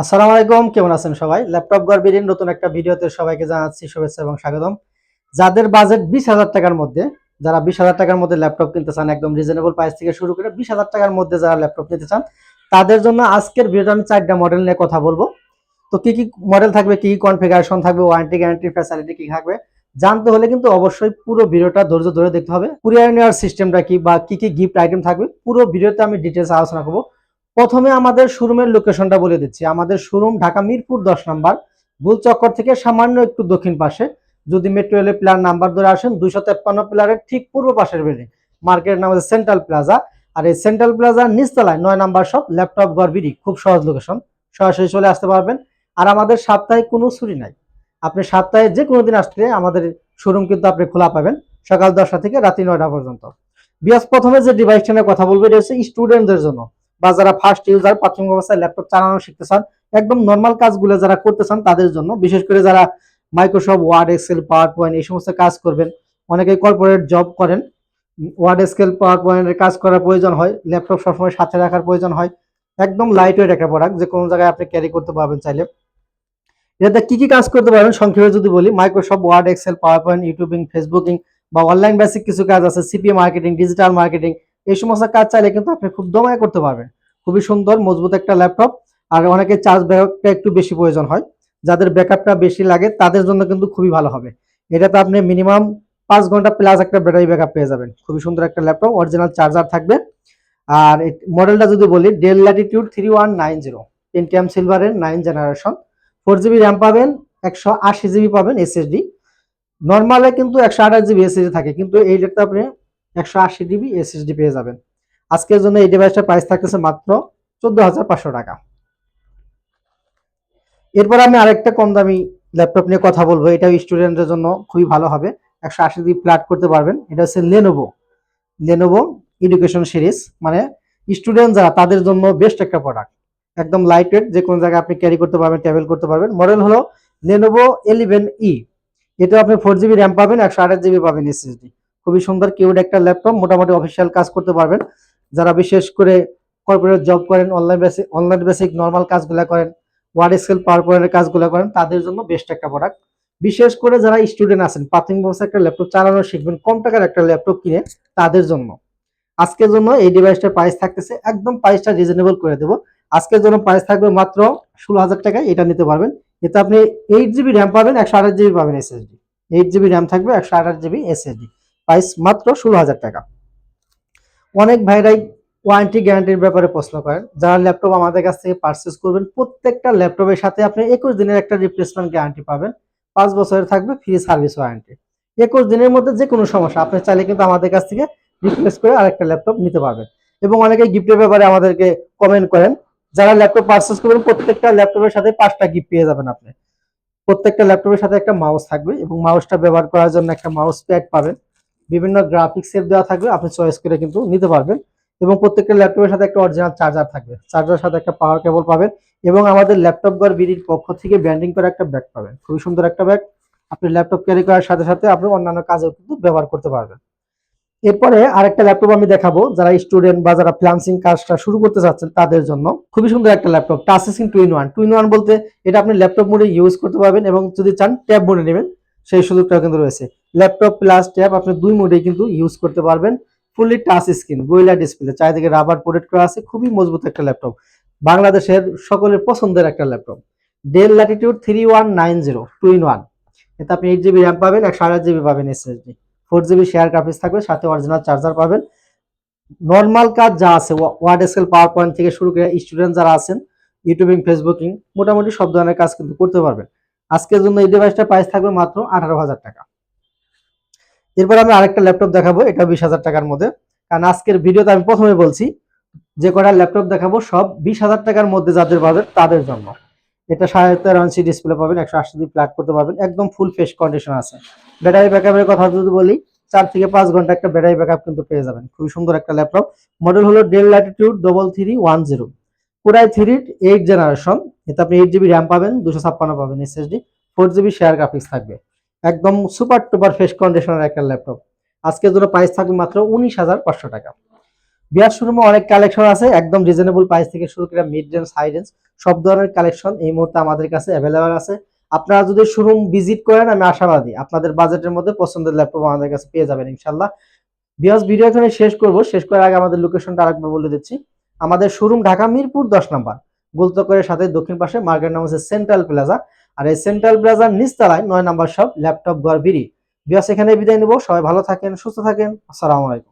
আসসালামু আলাইকুম, কেমন আছেন সবাই? ল্যাপটপ গর্বের নতুন একটা ভিডিওতে সবাইকে জানাচ্ছি শুভেচ্ছা এবং স্বাগতম। যাদের বাজেট বিশ হাজার টাকার মধ্যে, যারা বিশ হাজার টাকার মধ্যে ল্যাপটপ কিনতে চান, একদম রিজনেবল প্রাইস থেকে শুরু করে বিশ হাজার টাকার মধ্যে যারা ল্যাপটপ নিতে চান, তাদের জন্য আজকের ভিডিওতে আমি চারটা মডেল নিয়ে কথা বলব। তো কি কি মডেল থাকবে, কি কি কনফিগারেশন থাকবে ওয়ারেন্টি গ্যারান্টি ফ্যাসিলিটি কি থাকবে, জানতে হলে কিন্তু অবশ্যই পুরো ভিডিওটা ধৈর্য ধরে দেখতে হবে। কুরিয়ার নেওয়ার সিস্টেমটা কি বা কি কি গিফট আইটেম থাকবে, পুরো ভিডিওতে আমি ডিটেলস আলোচনা করব। প্রথমে আমাদের শোরুমের লোকেশনটা বলে দিচ্ছি। আমাদের শোরুম ঢাকা মিরপুর দশ নম্বর, গুলচক্কর থেকে সামান্য একটু দক্ষিণ পাশে। যদি মেট্রো রেলের প্লার নাম্বার ধরে আসেন, দুইশো তেপ্পান্ন প্লারের ঠিক পূর্ব পাশের বিল্ডিং মার্কেটের নাম হচ্ছে সেন্ট্রাল প্লাজা আর এই সেন্ট্রাল প্লাজার নিচতলায় নয় নাম্বার শপ ল্যাপটপ গড়বিডি খুব সহজ লোকেশন সরাসরি চলে আসতে পারবেন। আর আমাদের সপ্তাহে কোনো ছুটি নাই। আপনি সপ্তাহে যে কোনো দিন আসলে আমাদের শোরুম কিন্তু আপনি খোলা পাবেন সকাল দশটা থেকে রাত্রি নয়টা পর্যন্ত। বিয়াস, প্রথমে যে ডিভাইসটা নিয়ে কথা বলব, এটা হচ্ছে স্টুডেন্টদের জন্য। বা যারা ফার্স্ট ইউজার প্রাথমিক অবস্থায় ল্যাপটপ চালানো শিখতে চান, একদম নর্মাল কাজগুলো যারা করতে চান তাদের জন্য, বিশেষ করে যারা Microsoft Word Excel power point এই সমস্ত কাজ করবেন অনেকে কর্পোরেট জব করেন ওয়ার্ড এক্সেল পাওয়ার পয়েন্টের কাজ করার প্রয়োজন হয় ল্যাপটপ সবসময় সাথে রাখার প্রয়োজন হয়, একদম লাইট ওয়েট একটা প্রোডাক্ট যে কোনো জায়গায় আপনি ক্যারি করতে পারবেন চাইলে। এটাতে কি কি কাজ করতে পারবেন? সংক্ষেপে যদি বলি Microsoft Word Excel PowerPoint YouTubing Facebooking বা অনলাইন বেসিক কিছু কাজ আছে সিপিএ মার্কেটিং ডিজিটাল মার্কেটিং এই সমস্ত কাজ চাইলে কিন্তু আপনি খুব দমায় করতে পারবেন। খুবই সুন্দর, মজবুত একটা ল্যাপটপ। আর অনেকে চার্জ ব্যাকআপটা একটু বেশি প্রয়োজন হয়। যাদের ব্যাকআপটা বেশি লাগে, তাদের জন্য কিন্তু খুবই ভালো হবে। এটাতে আপনি মিনিমাম পাঁচ ঘণ্টা প্লাস একটা ব্যাটারি ব্যাকআপ পেয়ে যাবেন। খুবই সুন্দর একটা ল্যাপটপ অরিজিনাল চার্জার থাকবে। আর মডেলটা যদি বলি Dell Latitude three one nine zero Pentium সিলভারের nine generation four GB RAM পাবেন, একশো আশি জিবি পাবেন এসএসডি নর্মালে কিন্তু একশো আঠাশ জিবি এসএসডি থাকে, কিন্তু এইটাতে আপনি একশো আশি জিবি এসএসডি পেয়ে যাবেন। আজকের জন্য এই ডিভাইসটার প্রাইস থাকতেছে মাত্র চোদ্দ হাজার পাঁচশো টাকা। এরপর আমি আরেকটা কম দামি ল্যাপটপ নিয়ে কথা বলব। এটাও স্টুডেন্টদের জন্য খুবই ভালো হবে। একশো আশি জিবি প্লাট করতে পারবেন। এটা হচ্ছে লেনোভো লেনোভো এডুকেশন সিরিজ মানে স্টুডেন্ট যারা, তাদের জন্য বেস্ট একটা প্রোডাক্ট একদম লাইট ওয়েট যে কোনো জায়গায় আপনি ক্যারি করতে পারবেন ট্রাভেল করতে পারবেন। মডেল হলো লেনোভো এলিভেন ই এটা আপনি ফোর জিবি র্যাম পাবেন, একশো আঠাশ জিবি পাবেন এসএসডি খুবই সুন্দর কিউড একটা ল্যাপটপ মোটামুটি অফিসিয়াল কাজ করতে পারবেন। যারা বিশেষ করে কর্পোরেট জব করেন online basic online basic normal কাজগুলো করেন ওয়ার্ড স্কেল পাওয়ার কাজগুলো করেন, তাদের জন্য বেস্ট একটা প্রোডাক্ট বিশেষ করে যারা স্টুডেন্ট আছেন প্রাথমিক অবস্থায় একটা ল্যাপটপ চালানো শিখবেন, কম টাকার একটা ল্যাপটপ কিনে তাদের জন্য। আজকের জন্য এই ডিভাইসটার প্রাইস থাকতেছে, একদম প্রাইসটা রিজনেবল করে দেবো। আজকের জন্য প্রাইস থাকবে মাত্র ষোলো হাজার টাকায়, এটা নিতে পারবেন। এতে আপনি এইট জিবি র্যাম পাবেন, একশো আঠাশ জিবি পাবেন এসএসডি এইট জিবি র্যাম থাকবে, একশো আঠাশ জিবি এসএসডি প্রাইস মাত্র ষোলো হাজার টাকা। অনেক ভাইরাই ওয়ারেন্টি গ্যারান্টির ব্যাপারে প্রশ্ন করেন যারা ল্যাপটপ আমাদের কাছ থেকে পারচেস করবেন, প্রত্যেকটা ল্যাপটপের সাথে আপনি একুশ দিনের একটা রিপ্লেসমেন্ট গ্যারান্টি পাবেন। পাঁচ বছরের থাকবে ফ্রি সার্ভিস ওয়ারেন্টি একুশ দিনের মধ্যে যে কোনো সমস্যা, আপনি চাইলে কিন্তু আমাদের কাছ থেকে রিপ্লেস করে আরেকটা ল্যাপটপ নিতে পারবেন। এবং অনেকে গিফটের ব্যাপারে আমাদেরকে কমেন্ট করেন। যারা ল্যাপটপ পারচেস করবেন, প্রত্যেকটা ল্যাপটপের সাথে পাঁচটা গিফট পেয়ে যাবেন আপনি। প্রত্যেকটা ল্যাপটপের সাথে একটা মাউস থাকবে এবং মাউসটা ব্যবহার করার জন্য একটা মাউস প্যাড পাবেন। বিভিন্ন গ্রাফিক্সের দেওয়া থাকবে, আপনি চয়েস করে কিন্তু নিতে পারবেন। এবং প্রত্যেকটা ল্যাপটপের সাথে একটা অরিজিনাল চার্জার থাকবে। চার্জারের সাথে একটা পাওয়ার কেবল পাবেন এবং আমাদের ল্যাপটপ ঘর বিডির পক্ষ থেকে ব্যান্ডিং করে একটা ব্যাগ পাবেন। খুবই সুন্দর একটা ব্যাগ আপনি ল্যাপটপ ক্যারি করার সাথে সাথে আপনি অন্যান্য কাজেও কিন্তু ব্যবহার করতে পারবেন। এরপরে আরেকটা ল্যাপটপ আমি দেখাবো, যারা স্টুডেন্ট বা যারা ফ্রিল্যান্সিং কাজটা শুরু করতে চাচ্ছেন তাদের জন্য। খুবই সুন্দর একটা laptop touch screen two in one two in one বলতে এটা আপনি ল্যাপটপ মোডে ইউজ করতে পারবেন এবং যদি চান ট্যাব মোডে নেবেন, সেই সুযোগটাও কিন্তু রয়েছে। ল্যাপটপ প্লাস ট্যাব আপনি দুই মোডে কিন্তু ইউজ করতে পারবেন। ফুললি টাচ স্ক্রিন গোয়েলা ডিসপ্লে চারিদিকে রাবার প্রোটেক্ট করা আছে, খুবই মজবুত একটা ল্যাপটপ বাংলাদেশের সকলের পছন্দের একটা laptop Dell Latitude three one nine zero two in one এতে আপনি এইট জিবি র্যাম পাবেন, একশো আঠাশ জিবি পাবেন SSD four GB share graphics থাকবে, সাথে অরিজিনাল চার্জার পাবেন। নর্মাল কাজ যা আছে ওয়ার্ড স্কেল পাওয়ার পয়েন্ট থেকে শুরু করে স্টুডেন্ট যারা আছেন ইউটিউবিং ফেসবুকিং মোটামুটি সব ধরনের কাজ কিন্তু করতে পারবেন। আজকের জন্য এই ডিভাইসটার প্রাইস থাকবে মাত্র আঠারো হাজার টাকা। এরপর আমি আরেকটা ল্যাপটপ দেখাবো, এটা বিশ হাজার টাকার মধ্যে। কারণ আজকের ভিডিওতে আমি প্রথমে বলছি, যে কটা ল্যাপটপ দেখাবো, সব বিশ হাজার টাকার মধ্যে যাদের বাজেট তাদের জন্য। এটা সাড়ে তেরো ইঞ্চি ডিসপ্লে পাবেন, একশো আশি জিবি প্লাগ করতে পারবেন, একদম ফুল ফেস কন্ডিশন আছে। ব্যাটারি ব্যাকআপের কথা যদি বলি, চার থেকে পাঁচ ঘণ্টা একটা ব্যাটারি ব্যাকআপ কিন্তু পেয়ে যাবেন। খুবই সুন্দর একটা ল্যাপটপ। মডেল হলো Dell Latitude double three one zero পুরাই থ্রি এইট জেনারেশন এতে আপনি এইট জিবি র্যাম পাবেন, দুশো ছাপ্পান্ন পাবেন SSD four GB share graphics থাকবে। একদম সুপার টুপার ফ্রেশ কন্ডিশনের একটা ল্যাপটপ। আজকের জন্য প্রাইস থাকবে মাত্র উনিশ হাজার পাঁচশো টাকা। বিয়ার শোরুমে অনেক কালেকশন আছে, একদম রিজনেবল প্রাইস থেকে শুরু করে মিড রেঞ্জ হাই রেঞ্জ সব ধরনের কালেকশন এই মুহূর্তে আমাদের কাছে অ্যাভেলেবেল আছে। আপনারা যদি শোরুম ভিজিট করেন, আমি আশাবাদী আপনাদের বাজেটের মধ্যে পছন্দের ল্যাপটপ আমাদের কাছে পেয়ে যাবেন ইনশাল্লাহ বিয়াস ভিডিও এখানে শেষ করব। শেষ করার আগে আমাদের লোকেশনটা আরেকবার বলে দিচ্ছি। আমাদের শোরুম ঢাকা মিরপুর দশ নম্বর। গোলচক্করের সাথে দক্ষিণ পাশে মার্কেট নাম হচ্ছে সেন্ট্রাল প্লাজা আর এই সেন্ট্রাল প্লাজার নিচতলায় নয় নাম্বার সব ল্যাপটপ গড় বিড়ি। বিয়াস এখানে বিদায় নেব। সবাই ভালো থাকেন, সুস্থ থাকেন। আসসালামু আলাইকুম।